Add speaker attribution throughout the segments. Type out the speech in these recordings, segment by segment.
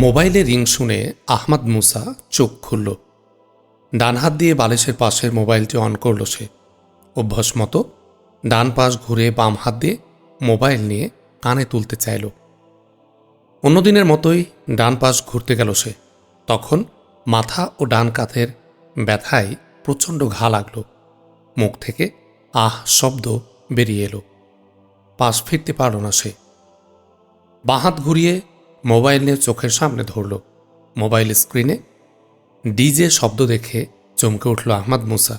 Speaker 1: মোবাইলে রিং শুনে আহমাদ মুসা চোখ খুলল। ডান হাত দিয়ে বালিশের পাশের মোবাইলটি অন করল সে। অভ্যাস মতো ডান পাশ ঘুরে বাম হাত দিয়ে মোবাইল নিয়ে কানে তুলতে চাইল। অন্যদিনের মতোই ডান পাশ ঘুরতে গেল সে। তখন মাথা ও ডান কাঁধের ব্যথায় প্রচণ্ড ঘা লাগল। মুখ থেকে আহ শব্দ বেরিয়ে এলো। পাশ ফিরতে পারল না সে। বাহাত ঘুরিয়ে মোবাইল নিয়ে চোখের সামনে ধরল। মোবাইল স্ক্রিনে ডিজে শব্দ দেখে চমকে উঠল আহমদ মুসা,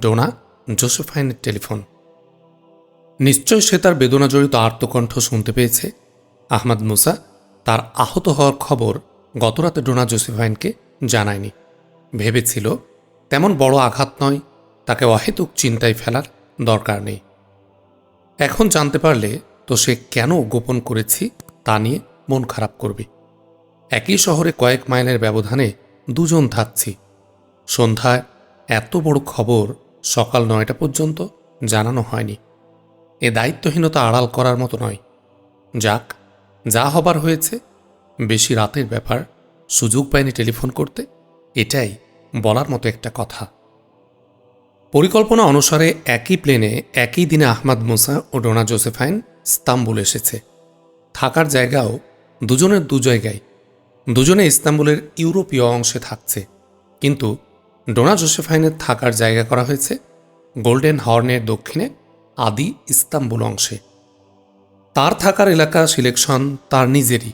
Speaker 1: ডোনা, জোসেফাইনের টেলিফোন। নিশ্চয় সে তার বেদনাজড়িত আর্তকণ্ঠ শুনতে পেয়েছে। আহমদ মুসা তার আহত হওয়ার খবর গতরাতে ডোনা জোসেফাইনকে জানায়নি। ভেবেছিল, তেমন বড় আঘাত নয়, তাকে অহেতুক চিন্তায় ফেলার দরকার নেই। এখন জানতে পারলে তো সে কেন গোপন করেছি তা নিয়ে মন খারাপ করবে। একই শহরে কয়েক মাইলের ব্যবধানে দুজন থাকছি। সন্ধ্যায় এত বড় খবর সকাল নয়টা পর্যন্ত জানানো হয়নি। এ দায়িত্বহীনতা আড়াল করার মতো নয়। যাক, যা হবার হয়েছে, বেশি রাতের ব্যাপার, সুযোগ পায়নি টেলিফোন করতে, এটাই বলার মতো একটা কথা। পরিকল্পনা অনুসারে একই প্লেনে একই দিনে আহমাদ মুসা ও ডোনা জোসেফাইন স্তাম্বুল এসেছে। থাকার জায়গাও দুজনের দু জায়গায়। দুজনে ইস্তাম্বুলের ইউরোপীয় অংশে থাকছে। কিন্তু ডোনা জোসেফাইনের থাকার জায়গা করা হয়েছে গোল্ডেন হর্নের দক্ষিণে আদি ইস্তাম্বুল অংশে। তার থাকার এলাকা সিলেকশন তার নিজেরই।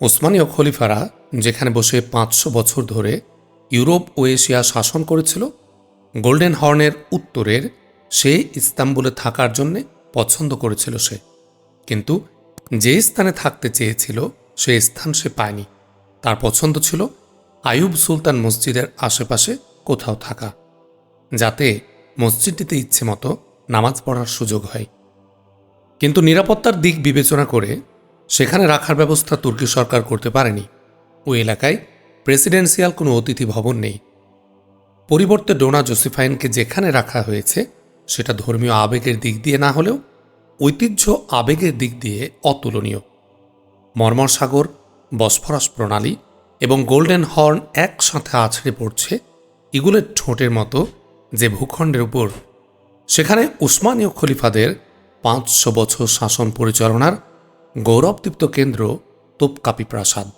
Speaker 1: ওসমানীয় খলিফারা যেখানে বসে পাঁচশো বছর ধরে ইউরোপ ও এশিয়া শাসন করেছিল, গোল্ডেন হর্নের উত্তরের সে ইস্তাম্বুলে থাকার জন্যে পছন্দ করেছিল সে। কিন্তু যে স্থানে থাকতে চেয়েছিল সে স্থান সে পায়নি। তার পছন্দ ছিল আয়ুব সুলতান মসজিদের আশেপাশে কোথাও থাকা, যাতে মসজিদটিতে ইচ্ছে মতো নামাজ পড়ার সুযোগ হয়। কিন্তু নিরাপত্তার দিক বিবেচনা করে সেখানে রাখার ব্যবস্থা তুর্কি সরকার করতে পারেনি। ওই এলাকায় প্রেসিডেন্সিয়াল কোনো অতিথি ভবন নেই। পরিবর্তে ডোনা জোসিফাইনকে যেখানে রাখা হয়েছে, সেটা ধর্মীয় আবেগের দিক দিয়ে না হলেও ঐতিহ্য আবেগের দিক দিয়ে অতুলনীয়। মর্মর সাগর বসফরাস প্রণালী এবং গোল্ডেন হর্ন একসাথে আছড়ে পড়ছে ইগুলের ঠোঁটের মতো যে ভূখণ্ডের উপর। সেখানে উসমানীয় খলিফাদের পাঁচশো বছর শাসন পরিচালনার গৌরবদীপ্ত কেন্দ্র তোপকাপি প্রাসাদ।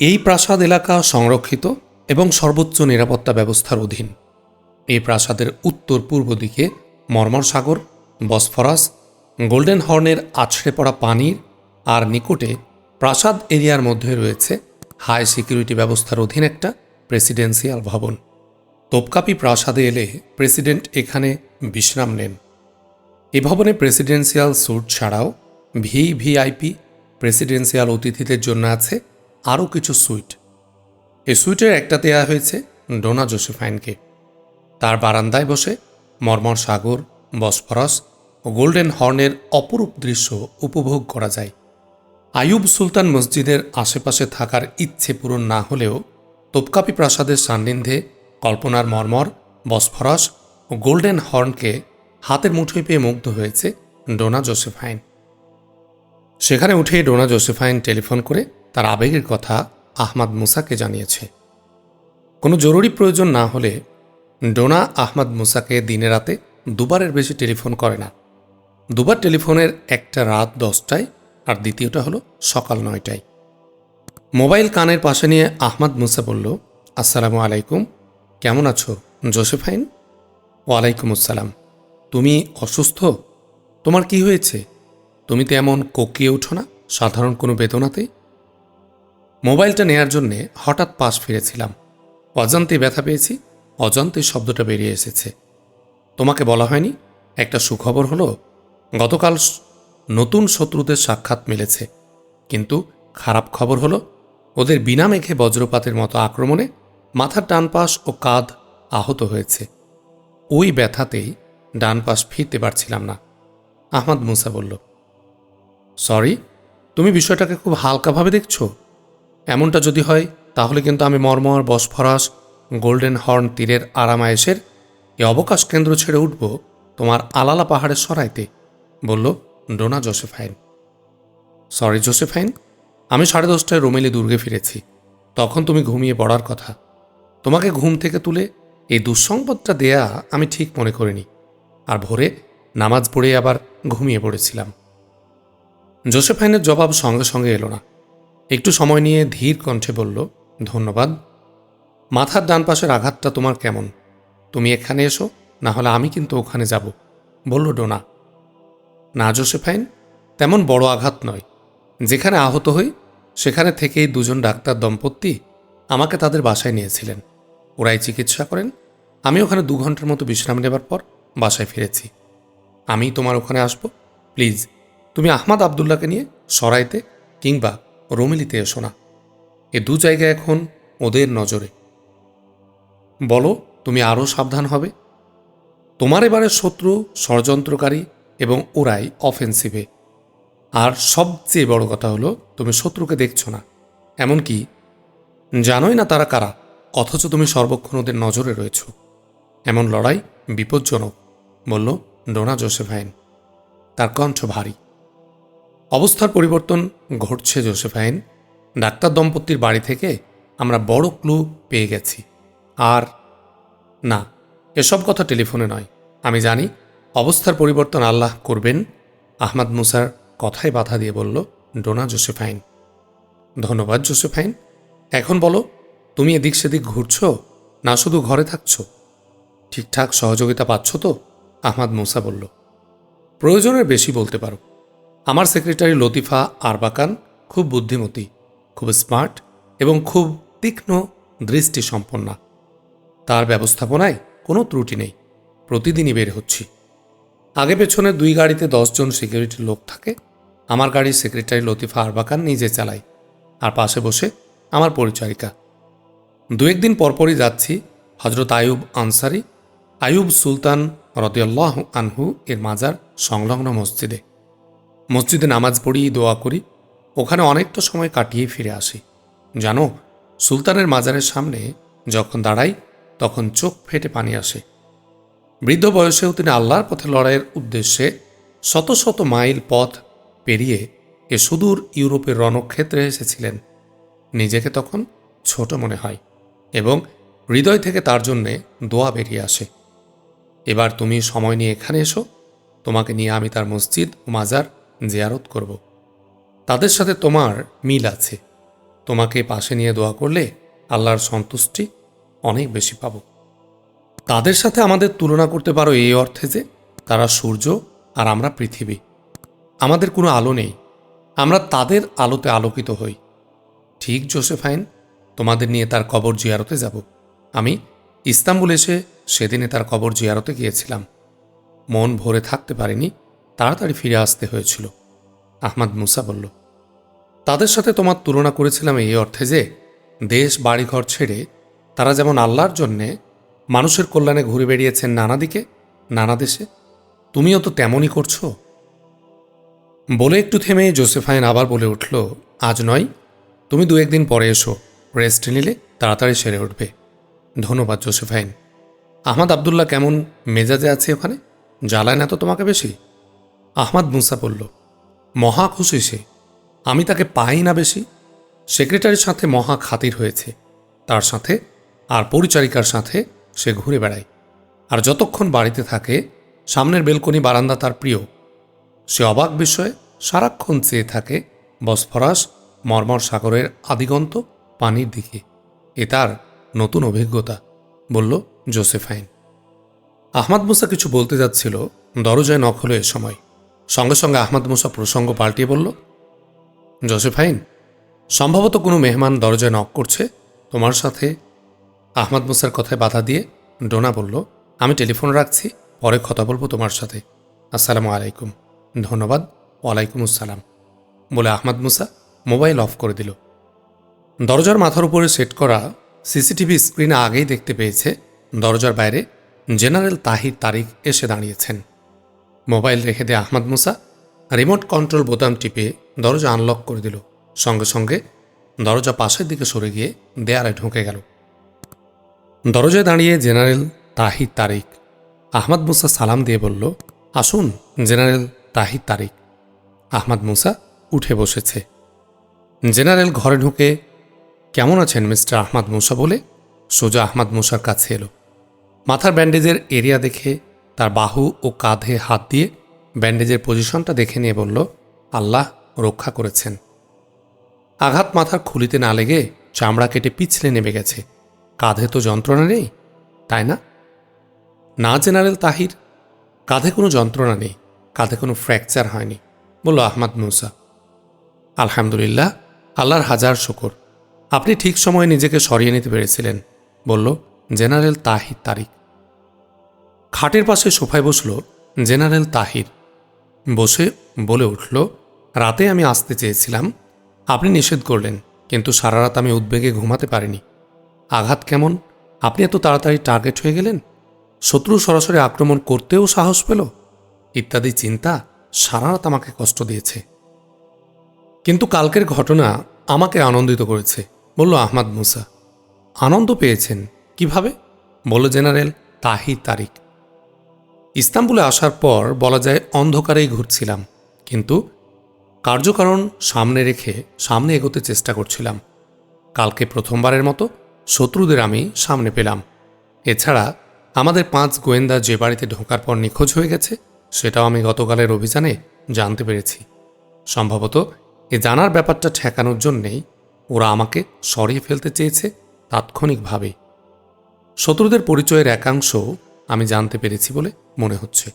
Speaker 1: এই প্রাসাদ এলাকা সংরক্ষিত এবং সর্বোচ্চ নিরাপত্তা ব্যবস্থার অধীন। এই প্রাসাদের উত্তর পূর্ব দিকে মর্মর সাগর বসফরাস গোল্ডেন হর্নের আছড়ে পড়া পানির আর নিকটে প্রাসাদ এরিয়ার মধ্যে রয়েছে হাই সিকিউরিটি ব্যবস্থার অধীন একটা প্রেসিডেন্সিয়াল ভবন। তোপকাপি প্রাসাদে এলে প্রেসিডেন্ট এখানে বিশ্রাম নেন। এ ভবনে প্রেসিডেন্সিয়াল স্যুট ছাড়াও ভি ভিআইপি প্রেসিডেন্সিয়াল অতিথিদের জন্য আছে আরও কিছু সুইট। এ সুইটের একটা দেয়া হয়েছে ডোনা জোসেফাইনকে। তার বারান্দায় বসে মর্মর সাগর, বসফরাস গোল্ডেন হর্নের অপরূপ দৃশ্য উপভোগ করা যায়। আয়ুব সুলতান মসজিদের আশেপাশে থাকার ইচ্ছে পূরণ না হলেও তোপকাপি প্রাসাদের সান্নিধ্যে কল্পনার মর্মর, বসফরস গোল্ডেন হর্নকে হাতের মুঠোয় পেয়ে মুগ্ধ হয়েছে ডোনা জোসেফাইন। সেখানে উঠে ডোনা জোসেফাইন টেলিফোন করে তার আবেগের কথা আহমাদ মুসাকে জানিয়েছে। কোনো জরুরি প্রয়োজন না হলে ডোনা আহমদ মুসাকে দিনে রাতে দুবারের বেশি টেলিফোন করে না। দুবার টেলিফোনের একটা রাত দশটায় আর দ্বিতীয়টা হলো সকাল নয়টায়। মোবাইল কানের পাশে নিয়ে আহমদ মুসা বলল, আসসালামু আলাইকুম, কেমন আছো? জোসেফাইন ওয়ালাইকুম আসসালাম। তুমি অসুস্থ? তোমার কি হয়েছে? তুমি তো এমন কোকিয়ে ওঠো না, সাধারণ কোনো বেদনাতে মোবাইলটা নেয়ার জন্যে হঠাৎ পাশ ফিরেছিলাম। অজান্তে ব্যথা পেয়েছি অজান্তে শব্দটা বেরিয়ে এসেছে। তোমাকে বলা হয়নি, একটা সুখবর হলো গতকাল নতুন শত্রুদের সাক্ষাৎ মিলেছে। কিন্তু খারাপ খবর হলো, ওদের বিনা মেঘে বজ্রপাতের মতো আক্রমণে মাথার ডান পাশ ও কাঁধ আহত হয়েছে। ওই ব্যথাতেই ডান পাশ ফিরতে পারছিলাম না, আহমদ মুসা বলল। সরি, তুমি বিষয়টাকে খুব হালকাভাবে দেখছ? এমনটা যদি হয়, তাহলে কিন্তু আমি মর্মর, বসফরাস, গোল্ডেন হর্ন তীরের আরামায়েশের এই অবকাশ কেন্দ্র ছেড়ে উঠব তোমার আলালা পাহাড়ের সরাইতে। বলল, ডোনা জোসেফাইন সরি জোসেফাইন আমি সাড়ে দশটায় রোমেলি দুর্গে ফিরেছি। তখন তুমি ঘুমিয়ে পড়ার কথা। তোমাকে ঘুম থেকে তুলে এই দুঃসংবাদটা দেয়া আমি ঠিক মনে করিনি। আর ভোরে নামাজ পড়ে আবার ঘুমিয়ে পড়েছিলাম। জোসেফাইনের জবাব সঙ্গে সঙ্গে এলো না। একটু সময় নিয়ে ধীর কণ্ঠে বলল, ধন্যবাদ। মাথার ডান পাশের আঘাতটা তোমার কেমন? তুমি এখানে এসো, না হলে আমি কিন্তু ওখানে যাব। বলল ডোনা না জোসেফাইন, তেমন বড় আঘাত নয়। যেখানে আহত হই, সেখানে থেকেই দুজন ডাক্তার দম্পতি আমাকে তাদের বাসায় নিয়েছিলেন। ওরাই চিকিৎসা করেন। আমি ওখানে দু ঘণ্টার মতো বিশ্রাম নেবার পর বাসায় ফিরেছি। আমি তোমার ওখানে আসব? প্লিজ, তুমি আহমাদ আবদুল্লাহকে নিয়ে সরাইতে কিংবা রমিলিতে এসো না। এ দু জায়গায় এখন ওদের নজরে। বলো, তুমি আরও সাবধান হবে। তোমার এবারের শত্রু ষড়যন্ত্রকারী এবং ওরাই অফেন্সিভে আর সবচেয়ে বড় কথা হলো, তুমি শত্রুকে দেখছ না। এমনকি, জানোই না তারা কারা, অথচ তুমি সর্বক্ষণ ওদের নজরে রয়েছ। এমন লড়াই বিপজ্জনক, বলল ডোনা জোসেফাইন তার কণ্ঠ ভারী। অবস্থার পরিবর্তন ঘটছে জোসেফাইন ডাক্তার দম্পতির বাড়ি থেকে আমরা বড় ক্লু পেয়ে গেছি। আর না, এসব কথা টেলিফোনে নয়। আমি জানি অবস্থার পরিবর্তন আল্লাহ করবেন। আহমাদ মুসার কথায় বাধা দিয়ে বলল, ডোনা জোসেফাইন। ধন্যবাদ জোসেফাইন। এখন বলো, তুমি এদিক সেদিক ঘুরছ? না শুধু ঘরে থাকছ? ঠিকঠাক সহযোগিতা পাচ্ছ তো? আহমাদ মুসা বলল, প্রয়োজনের বেশি বলতে পারো। আমার সেক্রেটারি লতিফা আরবাকান খুব বুদ্ধিমতী, খুব স্মার্ট এবং খুব তীক্ষ্ণ দৃষ্টিসম্পন্না। তার ব্যবস্থাপনায় কোনো ত্রুটি নেই। প্রতিদিনই বের হচ্ছি। আগে পেছনে দুই গাড়িতে দশজন সিকিউরিটির লোক থাকে। আমার গাড়ির সেক্রেটারি লতিফা আরবাকান নিজে চালাই আর পাশে বসে আমার পরিচারিকা। দু একদিন পরপরই যাচ্ছি হজরত আয়ুব আনসারি আয়ুব সুলতান রদিয়াল্লাহ আনহু এর মাজার সংলগ্ন মসজিদে। মসজিদে নামাজ পড়ি, দোয়া করি, ওখানে অনেকটা সময় কাটিয়ে ফিরে আসি। জানো, সুলতানের মাজারের সামনে যখন দাঁড়াই, তখন চোখ ফেটে পানি আসে। বৃদ্ধ বয়সেও তিনি আল্লাহর পথে লড়াইয়ের উদ্দেশ্যে শত শত মাইল পথ পেরিয়ে এ সুদূর ইউরোপের রণক্ষেত্রে এসেছিলেন। নিজেকে তখন ছোট মনে হয় এবং হৃদয় থেকে তার জন্যে দোয়া বেরিয়ে আসে। এবার তুমি সময় নিয়ে এখানে এসো, তোমাকে নিয়ে আমি তার মসজিদ ও মাজার জিয়ারত করব। তাদের সাথে তোমার মিল আছে। তোমাকে পাশে নিয়ে দোয়া করলে আল্লাহর সন্তুষ্টি অনেক বেশি পাব। তাদের সাথে আমাদের তুলনা করতে পারো এই অর্থে যে তারা সূর্য আর আমরা পৃথিবী। আমাদের কোনো আলো নেই। আমরা তাদের আলোতে আলোকিত হই। ঠিক জোসেফাইন তোমাদের নিয়ে তার কবর জিয়ারতে যাব। আমি ইস্তাম্বুল এসে সেদিনে তার কবর জিয়ারতে গিয়েছিলাম। মন ভরে থাকতে পারিনি, তাড়াতাড়ি ফিরে আসতে হয়েছিল। আহমাদ মুসা বলল, তাদের সাথে তোমার তুলনা করেছিলাম এই অর্থে যে দেশ বাড়িঘর ছেড়ে তারা যেমন আল্লাহর জন্যে মানুষের কল্যাণে ঘুরে বেরিয়েছেন নানা দিকে, নানা দেশে। তুমিও তো তেমনই করছ। বলে একটু থেমে জোসেফাইন আবার বলে উঠল, আজ নয়, তুমি দু একদিন পরে এসো। রেস্ট নিলে তাড়াতাড়ি সেরে উঠবে। ধন্যবাদ জোসেফাইন। আহমদ আবদুল্লাহ কেমন মেজাজে আছে ওখানে? জ্বালায় না তো তোমাকে বেশি? আহমাদ মুসা বলল, মহা খুশি সে। আমি তাকে পাই না বেশি। সেক্রেটারির সাথে মহা খাতির হয়েছে। তার সাথে আর পরিচারিকার সাথে সে ঘুরে বেড়ায়। আর যতক্ষণ বাড়িতে থাকে, সামনের বেলকনি বারান্দা তার প্রিয়। সে অবাক বিষয়ে সারাক্ষণ চেয়ে থাকে বসফরাস মর্মর সাগরের আদিগন্ত পানির দিকে। এ তার নতুন অভিজ্ঞতা, বলল জোসেফাইন। আহমাদ মুসা কিছু বলতে যাচ্ছিল, দরজায় নখ হলো এ সময়। সঙ্গে সঙ্গে আহমদ মুসা প্রসঙ্গ পাল্টিয়ে বলল, জোসেফাইন, সম্ভবত কোনো মেহমান দরজায় নখ করছে, তোমার সাথে আহমদ মুসার কথায় বাধা দিয়ে ডোনা বলল, আমি টেলিফোন রাখছি, পরে কথা বলব তোমার সাথে। আসসালামু আলাইকুম। ধন্যবাদ, ওয়ালাইকুম আসসালাম। বলে আহমদ মুসা মোবাইল অফ করে দিল। দরজার মাথার উপরে সেট করা সিসিটিভি স্ক্রিনে আগেই দেখতে পেয়েছে। দরজার বাইরে জেনারেল তাহির তারিক এসে দাঁড়িয়েছেন। মোবাইল রেখে দিয়ে আহমদ মুসা রিমোট কন্ট্রোল বোতাম টিপে দরজা আনলক করে দিল। সঙ্গে সঙ্গে দরজা পাশের দিকে সরে গিয়ে দেয়ালে ঢুকে গেল। দরজায় দাঁড়িয়ে general Tahir Tariq Ahmad Musa সালাম দিয়ে বলল, আসুন, general Tahir Tariq. Ahmad Musa উঠে বসেছে। জেনারেল ঘরে ঢুকে, কেমন আছেন মিস্টার আহমাদ মুসা? বলে সোজা আহমাদ মুসার কাছে এলো। মাথার ব্যান্ডেজের এরিয়া দেখে তার বাহু ও কাঁধে হাত দিয়ে ব্যান্ডেজের পজিশনটা দেখে নিয়ে বলল, আল্লাহ রক্ষা করেছেন। আঘাত মাথার খুলিতে না লেগে চামড়া কেটে পিছলে নেমে গেছে। কাঁধে তো যন্ত্রণা নেই, তাই না? না জেনারেল তাহির, কাঁধে কোনো যন্ত্রণা নেই, কাঁধে কোনো ফ্র্যাকচার হয়নি, বলল আহমাদ মুসা। আলহামদুলিল্লাহ, আল্লাহর হাজার শুকর। আপনি ঠিক সময়ে নিজেকে সরিয়ে নিতে পেরেছিলেন, বলল জেনারেল তাহির তারিক খাটের পাশে সোফায় বসল জেনারেল তাহির। বসে বলে উঠল, রাতে আমি আসতে চেয়েছিলাম, আপনি নিষেধ করলেন, কিন্তু সারা রাত আমি উদ্বেগে ঘুমাতে পারিনি। আঘাত কেমন? আপনি এত তাড়াতাড়ি টার্গেট হয়ে গেলেন? শত্রু সরাসরি আক্রমণ করতেও সাহস পেল? ইত্যাদি চিন্তা সারা রাত আমাকে কষ্ট দিয়েছে। কিন্তু কালকের ঘটনা আমাকে আনন্দিত করেছে, বলল আহমাদ মুসা। আনন্দ পেয়েছেন। কীভাবে? বলল, জেনারেল তাহি তারিক ইস্তাম্বুলে আসার পর বলা যায় অন্ধকারেই ঘুরছিলাম। কিন্তু কার্যকারণ সামনে রেখে সামনে এগোতে চেষ্টা করছিলাম। কালকে প্রথমবারের মতো শত্রুদের আমি সামনে পেলাম। এছাড়া আমাদের পাঁচ গোয়েন্দা যে বাড়িতে ঢোকার পর নিখোঁজ হয়ে গেছে, সেটাও আমি গতকালের অভিযানে জানতে পেরেছি। সম্ভবত এ জানার ব্যাপারটা ঠেকানোর জন্যেই ওরা আমাকে সরিয়ে ফেলতে চেয়েছে তাৎক্ষণিকভাবে। শত্রুদের পরিচয়ের একাংশ আমি জানতে পেরেছি বলে মনে হচ্ছে,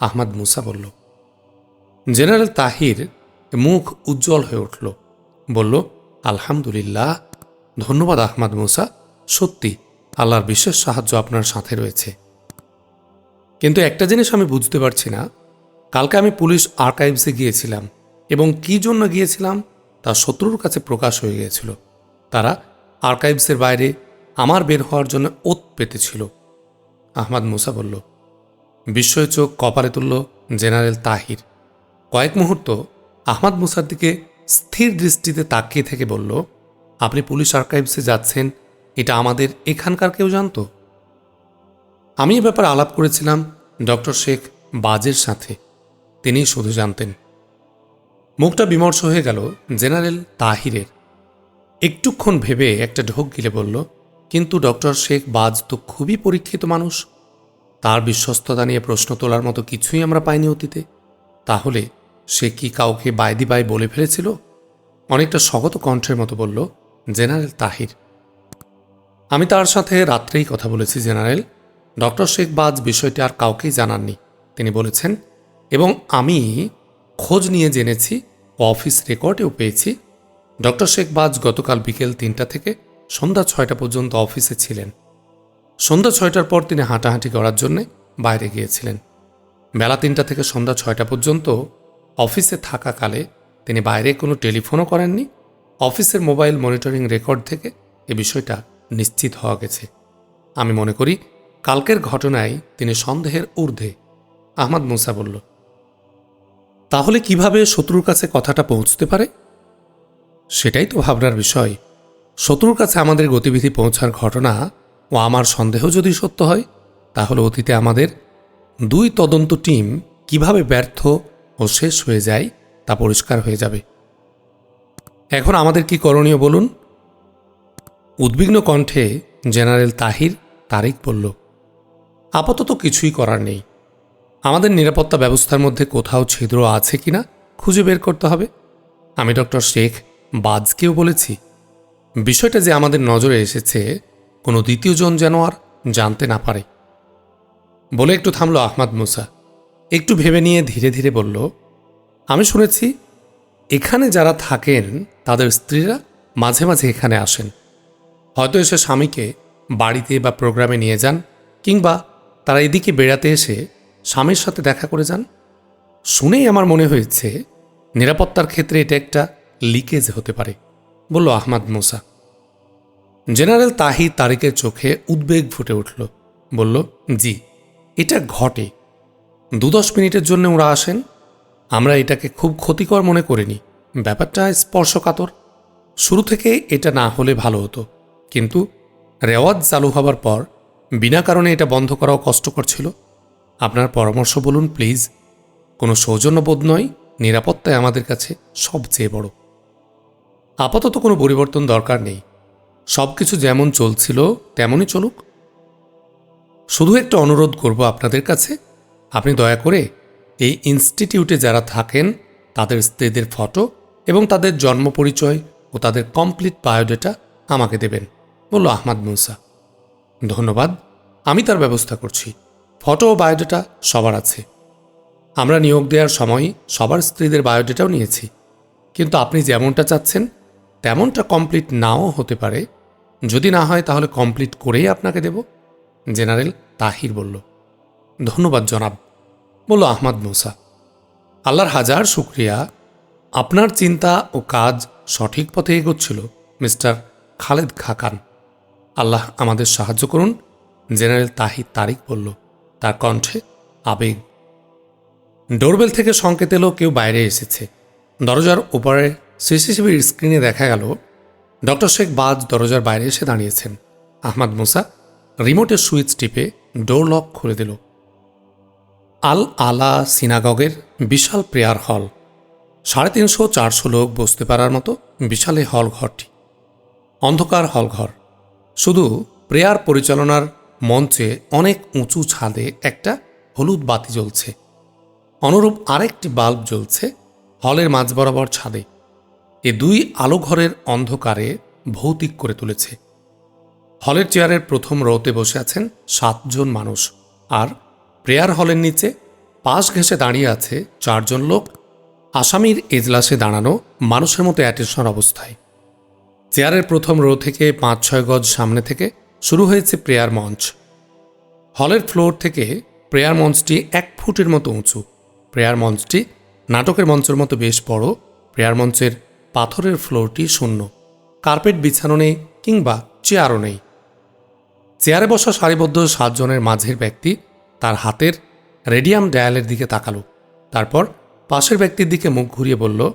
Speaker 1: আহমাদ মুসা বলল। জেনারেল তাহির মুখ উজ্জ্বল হয়ে উঠল, বলল, আলহামদুলিল্লাহ ধন্যবাদ, আহমাদ মুসা। সত্যি, আল্লাহর বিশেষ সাহায্য আপনার সাথে রয়েছে। কিন্তু একটা জিনিস আমি বুঝতে পারছি না। কালকে আমি পুলিশ আর্কাইভসে গিয়েছিলাম এবং কি জন্য গিয়েছিলাম তা শত্রুর কাছে প্রকাশ হয়ে গিয়েছিল। তারা আর্কাইভসের বাইরে আমার বের হওয়ার জন্য ওত পেতেছিল। আহমাদ মুসা বলল, বিস্ময় চোখ কপালে তুলল জেনারেল তাহির। কয়েক মুহূর্ত আহমাদ মুসার দিকে স্থির দৃষ্টিতে তাকিয়ে থেকে বলল আপনি পুলিশ আর্কাইভসে যাচ্ছেন, এটা আমাদের এখানকার কেউ জানতো? আমি এ ব্যাপারে আলাপ করেছিলাম ডক্টর শেখ বাজের সাথে। তিনি শুধু জানতেন। মুখটা বিমর্ষ হয়ে গেল জেনারেল তাহিরের। একটুক্ষণ ভেবে একটা ঢোক গিলে বলল, কিন্তু ডক্টর শেখ বাজ তো খুবই পরীক্ষিত মানুষ। তার বিশ্বস্ততা নিয়ে প্রশ্ন তোলার মতো কিছুই আমরা পাইনি অতীতে। তাহলে সে কি কাউকে বাইদি বাই বলে ফেলেছিল? অনেকটা স্বগত কণ্ঠের মতো বলল জেনারেল তাহির। আমি তার সাথে রাত্রেই কথা বলেছি, জেনারেল। ডক্টর শেখ বাজ বিষয়টি আর কাউকেই জানাননি, তিনি বলেছেন, এবং আমি খোঁজ নিয়ে জেনেছি, অফিস রেকর্ডেও পেয়েছি। ডক্টর শেখ বাজ গতকাল বিকেল তিনটা থেকে সন্ধ্যা ছয়টা পর্যন্ত অফিসে ছিলেন। সন্ধ্যা ছয়টার পর তিনি হাঁটাহাঁটি করার জন্যে বাইরে গিয়েছিলেন। বেলা তিনটা থেকে সন্ধ্যা ছয়টা পর্যন্ত অফিসে থাকাকালে তিনি বাইরে কোনো টেলিফোনও করেননি অফিসের মোবাইল মনিটরিং রেকর্ড থেকে এ বিষয়টা নিশ্চিত হওয়া গেছে। আমি মনে করি, কালকের ঘটনায় তিনি সন্দেহের ঊর্ধ্বে। আহমদ মুসা বলল, তাহলে কীভাবে শত্রুর কাছে কথাটা পৌঁছতে পারে? সেটাই তো ভাবনার বিষয়। শত্রুর কাছে আমাদের গতিবিধি পৌঁছার ঘটনা ও আমার সন্দেহ যদি সত্য হয়, তাহলে অতীতে আমাদের দুই তদন্ত টিম কীভাবে ব্যর্থ ও শেষ হয়ে যায় তা পরিষ্কার হয়ে যাবে। এখন আমাদের কি করণীয় বলুন? উদ্বিগ্ন কণ্ঠে জেনারেল তাহির তারিক বলল, আপাতত কিছুই করার নেই। আমাদের নিরাপত্তা ব্যবস্থার মধ্যে কোথাও ছিদ্র আছে কিনা খুঁজে বের করতে হবে। আমি ডক্টর শেখ বাজকেও বলেছি, বিষয়টা যে আমাদের নজরে এসেছে, কোনো দ্বিতীয়জন যেন আর জানতে না পারে। বলে একটু থামল আহমাদ মুসা। একটু ভেবে নিয়ে ধীরে ধীরে বলল, আমি শুনেছি এখানে যারা থাকেন, তাদের স্ত্রীরা মাঝে মাঝে এখানে আসেন। হয়তো এসে স্বামীকে বাড়িতে বা প্রোগ্রামে নিয়ে যান, কিংবা তারা এদিকে বেড়াতে এসে স্বামীর সাথে দেখা করে যান। শুনেই আমার মনে হয়েছে, নিরাপত্তার ক্ষেত্রে এটা একটা লিকেজ হতে পারে, বলল আহমাদ মুসা। জেনারেল তাহি তারিকের চোখে উদ্বেগ ফুটে উঠল, বলল, জি, এটা ঘটে। দু দশ মিনিটের জন্য ওরা আসেন আমরা এটাকে খুব ক্ষতিকর মনে করিনি। ব্যাপারটা স্পর্শকাতর। শুরু থেকে এটা না হলে ভালো হতো। কিন্তু রেওয়াজ চালু হবার পর বিনা কারণে এটা বন্ধ করাও কষ্টকর ছিল। আপনার পরামর্শ বলুন প্লিজ। কোনো সৌজন্যবোধ নয় নিরাপত্তায় আমাদের কাছে সবচেয়ে বড়। আপাতত কোনো পরিবর্তন দরকার নেই। সব কিছু যেমন চলছিল, তেমনই চলুক। শুধু একটা অনুরোধ করব আপনাদের কাছে। আপনি দয়া করে এই ইনস্টিটিউটে যারা থাকেন, তাদের স্ত্রীদের ফটো এবং তাদের জন্ম পরিচয় ও তাদের কমপ্লিট বায়োডেটা আমাকে দেবেন, বলল আহমাদ মুসা। ধন্যবাদ, আমি তার ব্যবস্থা করছি। ফটো ও বায়োডেটা সবার আছে। আমরা নিয়োগ দেওয়ার সময় সবার স্ত্রীদের বায়োডেটাও নিয়েছি। কিন্তু আপনি যেমনটা চাচ্ছেন, তেমনটা কমপ্লিট নাও হতে পারে। যদি না হয় তাহলে কমপ্লিট করেই আপনাকে দেব, জেনারেল তাহির বলল। ধন্যবাদ জনাব। বলল আহমদ মুসা। আল্লাহর হাজার শুক্রিয়া। আপনার চিন্তা ও কাজ সঠিক পথে এগোচ্ছিল, মিস্টার খালেদ খাকান। আল্লাহ আমাদের সাহায্য করুন, জেনারেল তাহির তারিক বলল, তার কণ্ঠে আবেগ ডোরবেল থেকে সংকেত এলো, কেউ বাইরে এসেছে। দরজার উপরে সিসিটিভির স্ক্রিনে দেখা গেল, ডক্টর শেখ বাজ দরজার বাইরে এসে দাঁড়িয়েছেন। আহমদ মুসা রিমোটের সুইচ টিপে ডোর লক খুলে দিল। আল আলা সিনাগগের বিশাল প্রেয়ার হল। সাড়ে তিনশো চারশো লোক বসতে পারার মতো বিশাল হল ঘরটি। অন্ধকার হল ঘর। শুধু প্রেয়ার পরিচালনার মঞ্চে অনেক উঁচু ছাদে একটা হলুদ বাতি জ্বলছে। অনুরূপ আরেকটি বাল্ব জ্বলছে হলের মাঝ বরাবর ছাদে। এ দুই আলো ঘরের অন্ধকারে ভৌতিক করে তুলেছে। হলের চেয়ারের প্রথম রোতে বসে আছেন সাতজন মানুষ আর প্রেয়ার হলের নিচে পাশ ঘেঁষে দাঁড়িয়ে আছে চারজন লোক। আসামির এজলাসে দাঁড়ানো মানুষের মতো অ্যাটেনশন অবস্থায়। চেয়ারের প্রথম রো থেকে পাঁচ, ছয় গজ সামনে থেকে শুরু হয়েছে প্রেয়ার মঞ্চ। হলের ফ্লোর থেকে প্রেয়ার মঞ্চটি এক ফুটের মতো উঁচু। প্রেয়ার মঞ্চটি নাটকের মঞ্চের মতো বেশ বড়। প্রেয়ার মঞ্চের পাথরের ফ্লোরটি শূন্য। কার্পেট বিছানো নেই কিংবা চেয়ারও নেই। চেয়ারে বসা সারিবদ্ধ সাতজনের মাঝের ব্যক্তি তার হাতের রেডিয়াম ডায়ালের দিকে তাকালো। তারপর পাশের ব্যক্তির দিকে মুখ ঘুরিয়ে বলল,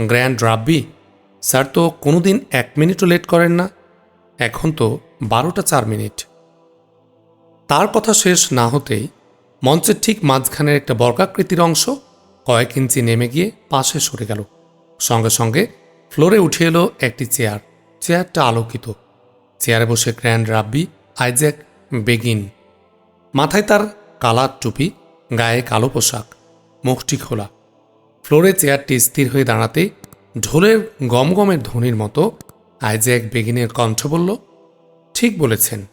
Speaker 1: গ্র্যান্ড রাব্বি, স্যার তো কোনোদিন এক মিনিটও লেট করেন না। এখন তো বারোটা চার মিনিট। তার কথা শেষ না হতেই মঞ্চের ঠিক মাঝখানের একটা বর্গাকৃতির অংশ কয়েক ইঞ্চি নেমে গিয়ে পাশে সরে গেল। সঙ্গে সঙ্গে ফ্লোরে উঠে এলো একটি চেয়ার। চেয়ারটা আলোকিত। চেয়ারে বসে গ্র্যান্ড রাব্বি আইজ্যাক বেগিন। মাথায় তার কালার টুপি, গায়ে কালো পোশাক মুখটি খোলা। ফ্লোরে চেয়ারটি স্থির হয়ে দাঁড়াতে ঢোলের গমগমের ধ্বনির মতো আইজ্যাক বেগিনের কণ্ঠ বলল, ঠিক বলেছেন।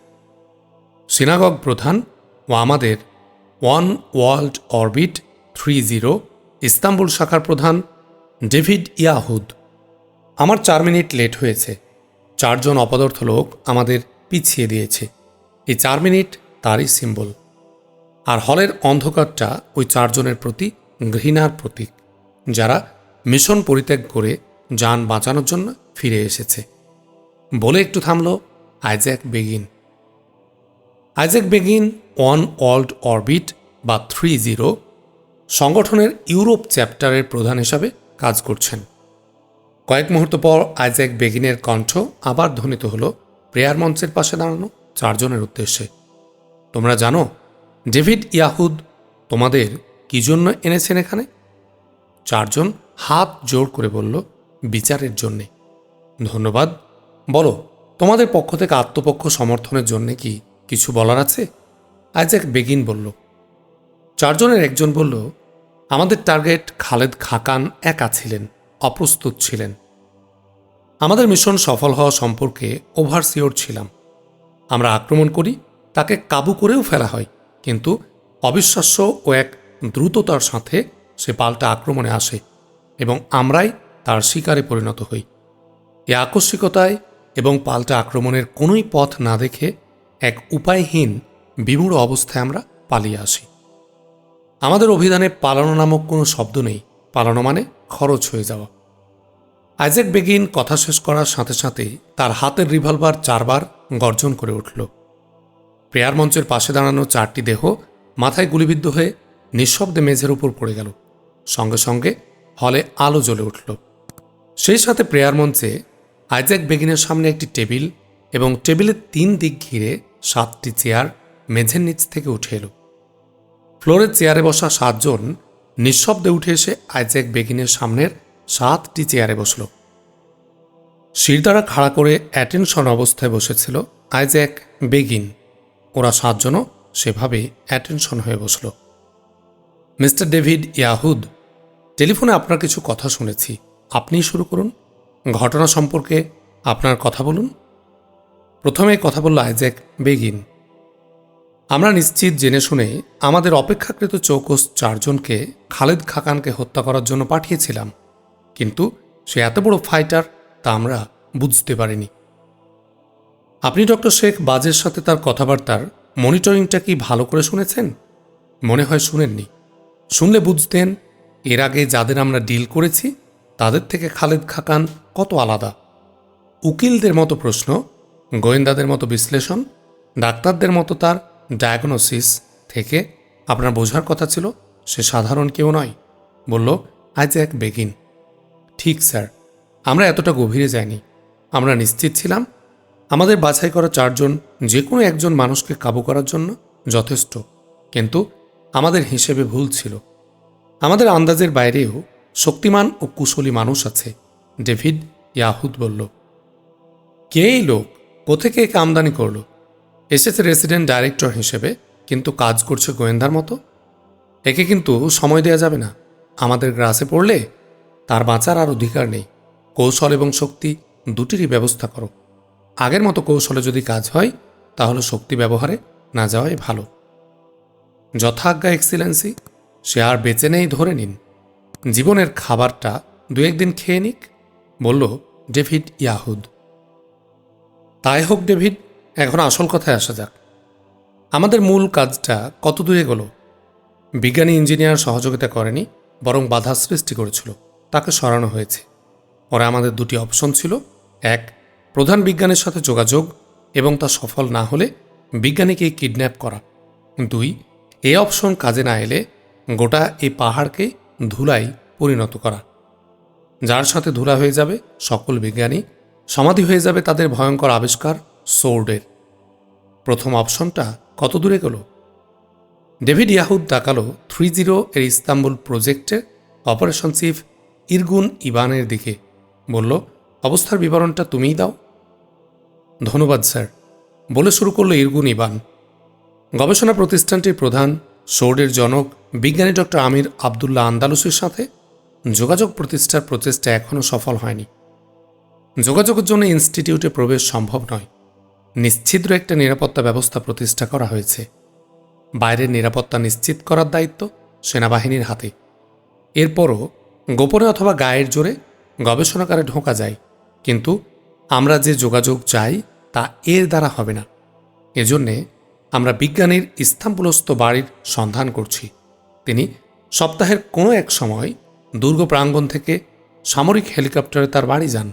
Speaker 1: সিনাগগ প্রধান ও আমাদের one world orbit three zero Istanbul শাখার প্রধান ডেভিড ইয়াহুদ। আমার চার মিনিট লেট হয়েছে। চারজন অপদার্থ লোক আমাদের পিছিয়ে দিয়েছে। এই চার মিনিট তারই সিম্বল। আর হলের অন্ধকারটা ওই চারজনের প্রতি ঘৃণার প্রতীক, যারা মিশন পরিত্যাগ করে যান বাঁচানোর জন্য ফিরে এসেছে। বলে একটু থামল Isaac Begin. Isaac Begin one world orbit বা থ্রি জিরো সংগঠনের ইউরোপ চ্যাপ্টারের প্রধান হিসাবে কাজ করছেন। কয়েক মুহূর্ত পর আইজ্যাক বেগিনের কণ্ঠ আবার ধ্বনিত হল, প্রেয়ার মঞ্চের পাশে দাঁড়ানো চারজনের উদ্দেশ্যে। তোমরা জানো ডেভিড ইয়াহুদ, তোমাদের কি জন্য এনেছেন এখানে? চারজন হাত জোর করে বলল, বিচারের জন্যে। ধন্যবাদ। বলো, তোমাদের পক্ষ থেকে আত্মপক্ষ সমর্থনের জন্যে কি কিছু বলার আছে? আজ আইজ্যাক বেগিন বলল। চারজনের একজন বলল, আমাদের টার্গেট খালেদ খাকান একা ছিলেন, অপ্রস্তুত ছিলেন। আমাদের মিশন সফল হওয়া সম্পর্কে ওভারসিওর ছিলাম। আমরা আক্রমণ করি, তাকে কাবু করেও ফেলা হয়। কিন্তু অবিশ্বাস্য ও এক দ্রুততার সাথে সে পাল্টা আক্রমণে আসে এবং আমরাই তার শিকারে পরিণত হই। এ আকস্মিকতায় এবং পাল্টা আক্রমণের কোনোই পথ না দেখে এক উপায়হীন, বিমূঢ় অবস্থায় আমরা পালিয়ে আসি। আমাদের অভিধানে পালানো নামক কোনো শব্দ নেই। পালানো মানে খরচ হয়ে যাওয়া। আইজ্যাক বেগিন কথা শেষ করার সাথে সাথেই তার হাতের রিভলভার চারবার গর্জন করে উঠল। প্রেয়ার মঞ্চের পাশে দাঁড়ানো চারটি দেহ মাথায় গুলিবিদ্ধ হয়ে নিঃশব্দে মেঝের উপর পড়ে গেল। সঙ্গে সঙ্গে হলে আলো জ্বলে উঠল। সেই সাথে প্রেয়ার মঞ্চে আইজ্যাক বেগিনের সামনে একটি টেবিল এবং টেবিলের তিন দিক ঘিরে সাতটি চেয়ার মেঝের নিচ থেকে উঠে এলো। ফ্লোরের চেয়ারে বসা সাতজন নিঃশব্দে উঠে এসে আইজ্যাক বেগিনের সামনের সাতটি চেয়ারে বসল। শিরদাঁড়া খাড়া করে অ্যাটেনশন অবস্থায় বসেছিল আইজ্যাক বেগিন। ওরা সাতজনও সেভাবে অ্যাটেনশন হয়ে বসল। মিস্টার ডেভিড ইয়াহুদ, টেলিফোনে আপনার কিছু কথা শুনেছি। আপনিই শুরু করুন। ঘটনা সম্পর্কে আপনার কথা বলুন। প্রথমে কথা বলল আইজ্যাক বেগিন। আমরা নিশ্চিত জেনে শুনে আমাদের অপেক্ষাকৃত চৌকস চারজনকে খালেদ খাকানকে হত্যা করার জন্য পাঠিয়েছিলাম। কিন্তু সে এত বড় ফাইটার তা আমরা বুঝতে পারিনি। আপনি ডক্টর শেখ বাজের সাথে তার কথাবার্তার মনিটরিংটা কি ভালো করে শুনেছেন? মনে হয় শুনেননি। শুনলে বুঝতেন, এর আগে যাদের আমরা ডিল করেছি, তাদের থেকে খালেদ খাকান কত আলাদা। উকিলদের মতো প্রশ্ন, গোয়েন্দাদের মতো বিশ্লেষণ, ডাক্তারদের মতো তার ডায়াগনোসিস থেকে আপনার বোঝার কথা ছিল, সে সাধারণ কেউ নয়, বলল আজ এক বেগিন। ঠিক স্যার, আমরা এতটা গভীরে যাইনি। আমরা নিশ্চিত ছিলাম আমাদের বাছাই করা চারজন যে কোনো একজন মানুষকে কাবু করার জন্য যথেষ্ট, কিন্তু আমাদের হিসেবে ভুল ছিল। আমাদের আন্দাজের বাইরেও শক্তিমান ও কুশলী মানুষ আছে, ডেভিড ইয়াহুদ বলল। কে এই লোক? কোথেকে একে আমদানি করল? এসেছে রেসিডেন্ট ডাইরেক্টর হিসেবে, কিন্তু কাজ করছে গোয়েন্দার মতো? একে কিন্তু সময় দেওয়া যাবে না। আমাদের গ্রাসে পড়লে তার বাঁচার আর অধিকার নেই। কৌশল এবং শক্তি দুটিরই ব্যবস্থা করো। আগের মতো কৌশলে যদি কাজ হয়, তাহলে শক্তি ব্যবহারে না যাওয়াই ভালো। যথাজ্ঞা এক্সিলেন্সি, সে আর বেঁচে নেই ধরে নিন। জীবনের খাবারটা দু একদিন খেয়ে নিক, বলল ডেভিড ইয়াহুদ। তাই হোক ডেভিড, এখন আসল কথায় আসা যাক। আমাদের মূল কাজটা কত দূরে গেল? বিজ্ঞানী ইঞ্জিনিয়ার সহযোগিতা করেনি, বরং বাধা সৃষ্টি করেছিল। তাকে সরানো হয়েছে। পরে আমাদের দুটি অপশন ছিল, এক প্রধান বিজ্ঞানের সাথে যোগাযোগ এবং তা সফল না হলে বিজ্ঞানীকে কিডন্যাপ করা। দুই, এ অপশন কাজে না এলে গোটা এই পাহাড়কে ধুলাই পরিণত করা। যার সাথে ধুলা হয়ে যাবে সকল বিজ্ঞানী, সমাধি হয়ে যাবে তাদের ভয়ঙ্কর আবিষ্কার সোর্ডের। প্রথম অপশনটা কত দূরে গেল? ডেভিড ইয়াহুদ তাকালো থ্রি জিরো এর ইস্তাম্বুল প্রজেক্টের অপারেশন চিফ ইরগুন ইবানের দিকে। বলল, অবস্থার বিবরণটা তুমিই দাও। ধন্যবাদ, স্যার। বলে শুরু করল ইরগুন ইবান। গবেষণা প্রতিষ্ঠানটির প্রধান সোর্ডের জনক, বিজ্ঞানী ডক্টর আমির আবদুল্লাহ আন্দালুসের সাথে যোগাযোগ প্রতিষ্ঠার প্রচেষ্টা এখনও সফল হয়নি। যোগাযোগের জন্য ইনস্টিটিউটে প্রবেশ সম্ভব নয়। নিশ্ছিদ্র একটা নিরাপত্তা ব্যবস্থা প্রতিষ্ঠা করা হয়েছে। বাইরের নিরাপত্তা নিশ্চিত করার দায়িত্ব সেনাবাহিনীর হাতে। এরপরও গোপনে অথবা গায়ের জোরে গবেষণাগারে ঢোকা যায়, কিন্তু আমরা যে যোগাযোগ চাই তা এর দ্বারা হবে না। এজন্যে আমরা বিজ্ঞানীর ইস্তাম্বুলস্থ বাড়ির সন্ধান করছি। তিনি সপ্তাহের কোনো এক সময় দুর্গ প্রাঙ্গণ থেকে সামরিক হেলিকপ্টারে তার বাড়ি যান।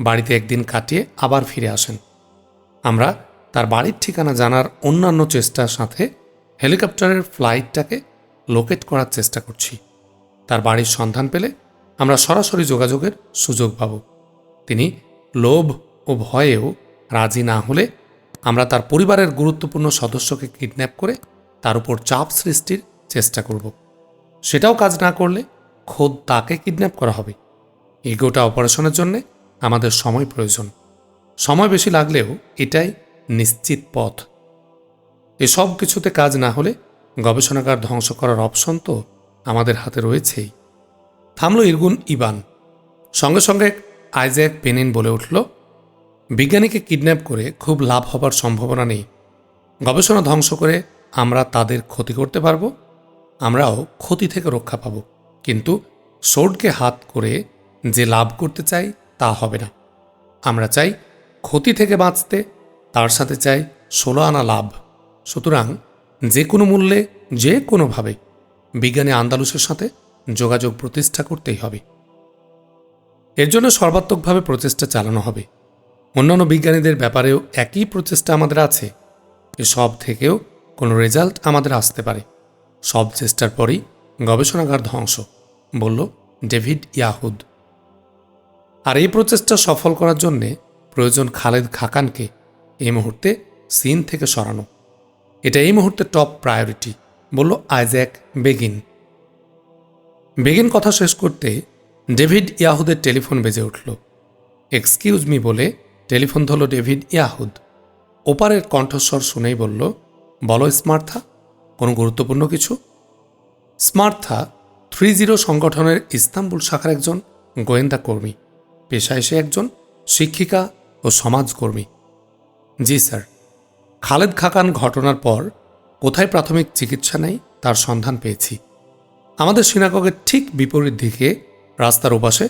Speaker 1: বাড়িতে একদিন কাটিয়ে আবার ফিরে আসেন। আমরা তার বাড়ির ঠিকানা জানার অন্যান্য চেষ্টার সাথে হেলিকপ্টারের ফ্লাইটটাকে লোকেট করার চেষ্টা করছি। তার বাড়ির সন্ধান পেলে আমরা সরাসরি যোগাযোগের সুযোগ পাব। তিনি লোভ ও ভয়েও রাজি না হলে আমরা তার পরিবারের গুরুত্বপূর্ণ সদস্যকে কিডন্যাপ করে তার উপর চাপ সৃষ্টির চেষ্টা করব। সেটাও কাজ না করলে খোদ তাকে কিডন্যাপ করা হবে। এই গোটা অপারেশনের জন্যে আমাদের সময় প্রয়োজন। সময় বেশি লাগলেও এটাই নিশ্চিত পথ। এসব কিছুতে কাজ না হলে গবেষণাগার ধ্বংস করার অপশন তো আমাদের হাতে রয়েছেই। থামল ইরগুন ইবান। সঙ্গে সঙ্গে আইজ্যাক পেনিন বলে উঠল, বিজ্ঞানীকে কিডন্যাপ করে খুব লাভ হবার সম্ভাবনা নেই। গবেষণা ধ্বংস করে আমরা তাদের ক্ষতি করতে পারব, আমরাও ক্ষতি থেকে রক্ষা পাব। কিন্তু সোর্ডকে হাত করে যে লাভ করতে চাই তা হবে না। আমরা চাই ক্ষতি থেকে বাঁচতে, তার সাথে চাই ষোলো আনা লাভ। সুতরাং যে কোনো মূল্যে, যে কোনোভাবে বিজ্ঞানী আন্দালুসের সাথে যোগাযোগ প্রতিষ্ঠা করতেই হবে। এর জন্য সর্বাত্মকভাবে প্রচেষ্টা চালানো হবে। অন্যান্য বিজ্ঞানীদের ব্যাপারেও একই প্রচেষ্টা আমাদের আছে। এসব থেকেও কোনো রেজাল্ট আমাদের আসতে পারে। সব চেষ্টার পরই গবেষণাগার ধ্বংস, বলল ডেভিড ইয়াহুদ। আর এই প্রচেষ্টা সফল করার জন্যে প্রয়োজন খালেদ খাকানকে এই মুহূর্তে সিন থেকে সরানো। এটা এই মুহূর্তে টপ প্রায়োরিটি, বলল আইজ্যাক বেগিন। বেগিন কথা শেষ করতে ডেভিড ইয়াহুদের টেলিফোন বেজে উঠল। এক্সকিউজ মি বলে টেলিফোন ধরল ডেভিড ইয়াহুদ। ওপারের কণ্ঠস্বর শুনেই বলল, বলো স্মার্থা, কোনো গুরুত্বপূর্ণ কিছু? স্মার্থা, থ্রি জিরো সংগঠনের ইস্তাম্বুল শাখার একজন গোয়েন্দা কর্মী, পেশায় সে একজন শিক্ষিকা ও সমাজকর্মী। জি স্যার। খালেদ খাকান ঘটনার পর কোথায় প্রাথমিক চিকিৎসা নেই তার সন্ধান পেয়েছি। আমাদের সিনাগগের ঠিক বিপরীত দিকে রাস্তার ওপাশে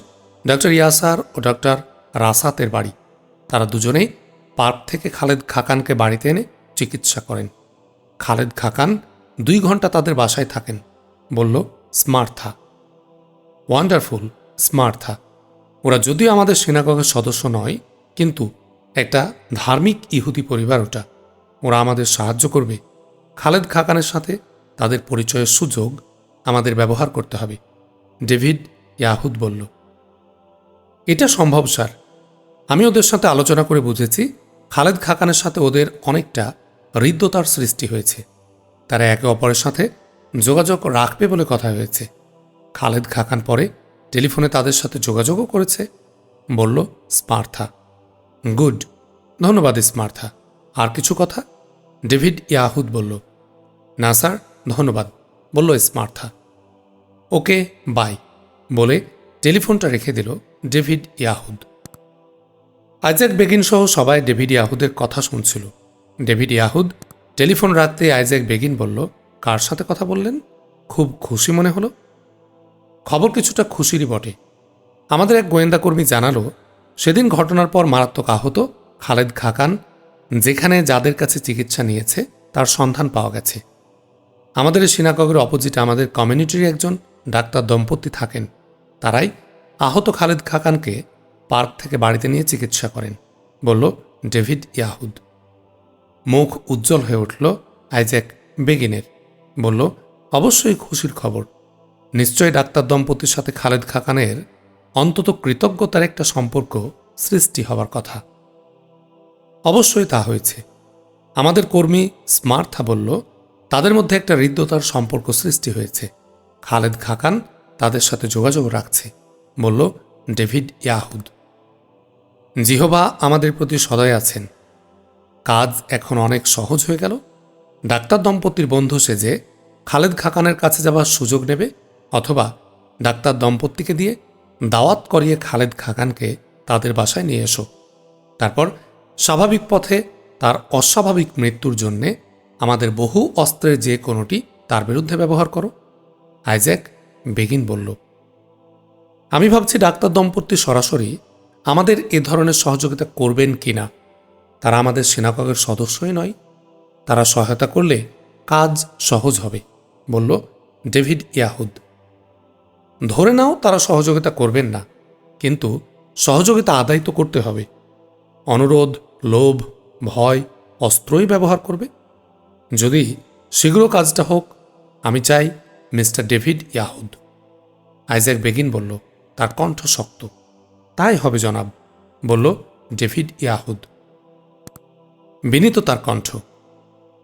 Speaker 1: ডক্টর ইয়াসার ও ডক্টর রাসাতের বাড়ি। তারা দুজনেই পার্ক থেকে খালেদ খাকানকে বাড়িতে এনে চিকিৎসা করেন। খালেদ খাকান দুই ঘণ্টা তাদের বাসায় থাকেন, বলল, স্মার্থা। ওয়ান্ডারফুল স্মার্থা। ওরা যদিও আমাদের সিনাগগের সদস্য নয়, কিন্তু একটা ধার্মিক ইহুদি পরিবার ওটা। ওরা আমাদের সাহায্য করবে। খালেদ খাকানের সাথে তাদের পরিচয়ের সুযোগ আমাদের ব্যবহার করতে হবে। ডেভিড ইয়াহুদ বলল, এটা সম্ভব, স্যার। আমি ওদের সাথে আলোচনা করে বুঝেছি, খালেদ খাকানের সাথে ওদের অনেকটা হৃদ্যতার সৃষ্টি হয়েছে। তারা একে অপরের সাথে যোগাযোগ রাখবে বলে কথা হয়েছে। খালেদ খাকান পরে টেলিফোনে তাদের সাথে যোগাযোগও করেছে। বলল, স্মার্থা। গুড। ধন্যবাদ, স্মার্থা। আর কিছু কথা? ডেভিড ইয়াহুদ বলল, না, স্যার, ধন্যবাদ। বলল, স্মার্থা। ওকে, বাই। বলে টেলিফোনটা রেখে দিল ডেভিড ইয়াহুদ। আইজ্যাক বেগিন সহ সবাই ডেভিড ইয়াহুদের কথা শুনছিল। ডেভিড ইয়াহুদ টেলিফোন রাখতে আইজ্যাক বেগিন বলল, কার সাথে কথা বললেন? খুব খুশি মনে হলো? খবর কিছুটা খুশিরই বটে। আমাদের এক গোয়েন্দা কর্মী জানালো, সেদিন ঘটনার পর মারাত্মক আহত খালেদ খাকান, যেখানে যাদের কাছে চিকিৎসা নিয়েছে, তার সন্ধান পাওয়া গেছে। আমাদের এই সিনাগগের অপোজিটে আমাদের কমিউনিটির একজন ডাক্তার দম্পতি থাকেন। তারাই আহত খালেদ খাকানকে পার্ক থেকে বাড়িতে নিয়ে চিকিৎসা করেন, বলল ডেভিড ইয়াহুদ। মুখ উজ্জ্বল হয়ে উঠল আইজ্যাক বেগিনের, বলল, অবশ্যই খুশির খবর। নিশ্চয়ই ডাক্তার দম্পতির সাথে খালেদ খাকানের অন্তত কৃতজ্ঞতার একটা সম্পর্ক সৃষ্টি হবার কথা। অবশ্যই তা হয়েছে। আমাদের কর্মী স্মার্থা বলল, তাদের মধ্যে একটা হৃদ্যতার সম্পর্ক সৃষ্টি হয়েছে। খালেদ খাকান তাদের সাথে যোগাযোগ রাখছে, বলল ডেভিড ইয়াহুদ। জিহবা আমাদের প্রতি সদয় আছেন। কাজ এখন অনেক সহজ হয়ে গেল। ডাক্তার দম্পতির বন্ধু সেজে খালেদ খাকানের কাছে যাবার সুযোগ নেবে অথবা ডাক্তার দম্পতিকে দিয়ে দাওয়াত করিয়ে খালেদ খাকানকে তাদের বাসায় নিয়ে এসো। তারপর স্বাভাবিক পথে তার অস্বাভাবিক মৃত্যুর জন্যে আমাদের বহু অস্ত্রের যে কোনোটি তার বিরুদ্ধে ব্যবহার করো। আইজ্যাক বেগিন বলল, আমি ভাবছি ডাক্তার দম্পতি সরাসরি আমাদের এ ধরনের সহযোগিতা করবেন কি না? তারা আমাদের সেনাকগের সদস্যই নয়। তারা সহায়তা করলে কাজ সহজ হবে। বলল ডেভিড ইয়াহুদ। ধরে নাও তারা সহযোগিতা করবেন না, কিন্তু সহযোগিতা আদায় তো করতে হবে। অনুরোধ, লোভ, ভয়, অস্ত্রই ব্যবহার করবে। যদি শীঘ্র কাজটা হোক, আমি চাই mister David Yahud. Isaac Begin বলল, তার কণ্ঠ শক্ত। তাই হবে, জনাব, বলল ডেভিড ইয়াহুদ। বিনীত তার কণ্ঠ।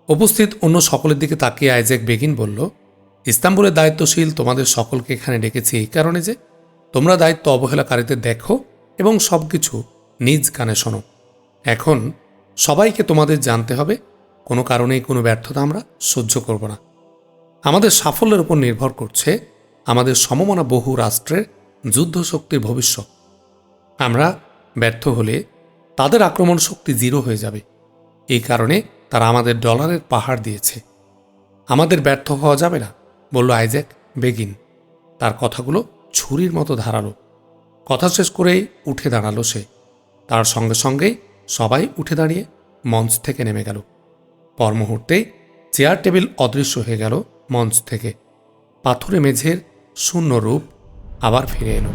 Speaker 1: উপস্থিত অন্য সকলের দিকে তাকিয়ে আইজ্যাক বেগিন বলল, ইস্তাম্বুলের দায়িত্বশীল তোমাদের সকলকে এখানে ডেকেছি এই কারণে যে তোমরা দায়িত্ব অবহেলাকারীদের দেখো এবং সব কিছু নিজ কানে শোনো। এখন সবাইকে তোমাদের জানতে হবে, কোনো কারণেই কোনো ব্যর্থতা আমরা সহ্য করব না। আমাদের সাফল্যের উপর নির্ভর করছে আমাদের সমমনা বহু রাষ্ট্রের যুদ্ধ শক্তির ভবিষ্যৎ। আমরা ব্যর্থ হলে তাদের আক্রমণ শক্তি জিরো হয়ে যাবে। এই কারণে তারা আমাদের ডলারের পাহাড় দিয়েছে। আমাদের ব্যর্থ হওয়া যাবে না, বলল আইজ্যাক বেগিন। তার কথাগুলো ছুরির মতো ধারালো। কথা শেষ করেই উঠে দাঁড়াল সে। তার সঙ্গে সঙ্গেই সবাই উঠে দাঁড়িয়ে মঞ্চ থেকে নেমে গেল। পর মুহূর্তেই চেয়ার টেবিল অদৃশ্য হয়ে গেল। মঞ্চ থেকে। পাথুরে মেঝের শূন্য রূপ আবার ফিরে এলো।